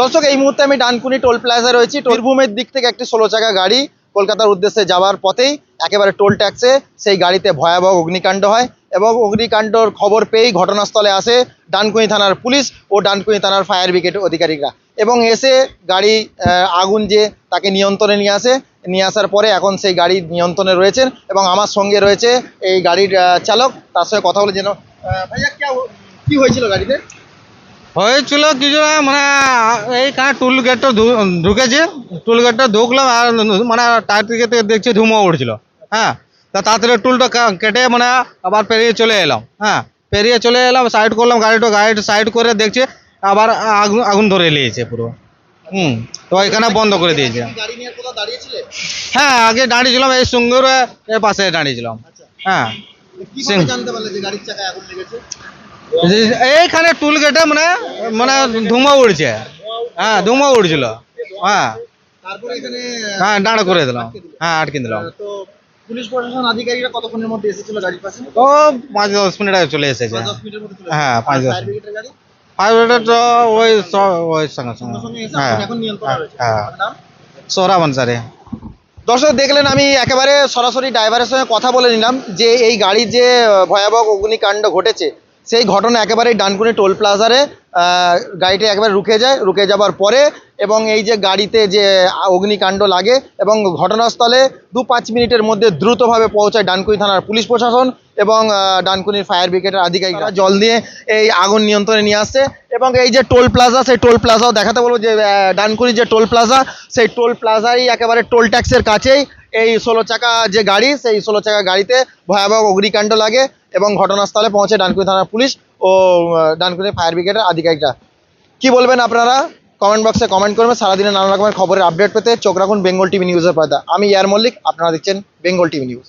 দর্শক, এই মুহূর্তে আমি ডানকুনি টোল প্লাজা রয়েছি। বীরভূমের দিক থেকে একটি ষোলো চাকা গাড়ি কলকাতার উদ্দেশ্যে যাওয়ার পথেই একেবারে টোল ট্যাক্সে সেই গাড়িতে ভয়াবহ অগ্নিকাণ্ড হয় এবং অগ্নিকাণ্ডর খবর পেয়েই ঘটনাস্থলে আসে ডানকুনি থানার পুলিশ ও ডানকুনি থানার ফায়ার ব্রিগেড অধিকারীরা এবং এসে গাড়ি আগুন যে তাকে নিয়ন্ত্রণে নিয়ে আসে, নিয়ে আসার পরে এখন সেই গাড়ি নিয়ন্ত্রণে রয়েছেন এবং আমার সঙ্গে রয়েছে এই গাড়ির চালক। তার সঙ্গে কথা বলে যেন ভাইয়া কি হয়েছিল গাড়িতে? হয়েছিল কিছু মানে এইখানে টুল গেটটা ঢুকেছে টুল গেটটা ঢুকলাম আর মানে টায়ার থেকে দেখছি ধুমো উঠছিল হ্যাঁ। তা তাড়াতাড়ি টুলটা কেটে মানে আবার পেরিয়ে চলে এলাম হ্যাঁ। পেরিয়ে চলে এলাম সাইড করলাম গাড়িটা গাড়ি সাইড করে দেখছি আবার আগুন আগুন ধরে নিয়েছে পুরো। হুম তো এখানে বন্ধ করে দিয়েছে। হ্যাঁ আগে দাঁড়িয়েছিলাম এই সুন্দর এর পাশে দাঁড়িয়েছিলাম। আচ্ছা। হ্যাঁ এইখানে টুল গেটে মানে মানে ধুমো উড়ছে। হ্যাঁ ধুমো উড়ছিল। হ্যাঁ। হ্যাঁ দাঁড় করে দিলাম। হ্যাঁ আটকে দিলাম। পুলিশ প্রশাসন আধিকারিকরা কতক্ষণের মধ্যে এসেছিল গাড়ির পাশে? ও পাঁচ দশ মিনিট আগে চলে এসেছে। হ্যাঁ, পাঁচ দশ ফায়ার ব্রিগেডের তো ওই ওই সঙ্গে হ্যাঁ হ্যাঁ সোহরাব আনসারি। দর্শক দেখলেন আমি একেবারে সরাসরি ড্রাইভারের সঙ্গে কথা বলে নিলাম যে এই গাড়ির যে ভয়াবহ অগ্নিকাণ্ড ঘটেছে সেই ঘটনা একেবারেই ডানকুনি টোল প্লাজারে গাড়িটি একেবারে রুকে যায় রুকে যাবার পরে এবং এই যে গাড়িতে যে অগ্নিকাণ্ড লাগে এবং ঘটনাস্থলে দু পাঁচ মিনিটের মধ্যে দ্রুতভাবে পৌঁছায় ডানকুনি থানার পুলিশ প্রশাসন এবং ডানকুনির ফায়ার ব্রিগেডের আধিকারিকরা। জল দিয়ে এই আগুন নিয়ন্ত্রণে নিয়ে আসছে এবং এই যে টোল প্লাজা সেই টোল প্লাজাও দেখাতে বলব যে আহ, ডানকুনি যে টোল প্লাজা সেই টোল প্লাজাই একেবারে টোল ট্যাক্সের কাছেই এই ষোলো চাকা যে গাড়ি, সেই ষোলো চাকা গাড়িতে ভয়াবহ অগ্নিকাণ্ড লাগে এবং ঘটনাস্থলে পৌঁছে ডানকুনি থানার পুলিশ ও ডানকুনি ফায়ার ব্রিগেডের আধিকারিকরা। কি বলবেন আপনারা? কমেন্ট বক্সে কমেন্ট করবেন। সারাদিনে নানা রকমের খবরের আপডেট পেতে চোখ রাখুন বেঙ্গল টিভি নিউজের পর্দা। আমি ইয়ার মল্লিক, আপনারা দেখছেন বেঙ্গল টিভি নিউজ।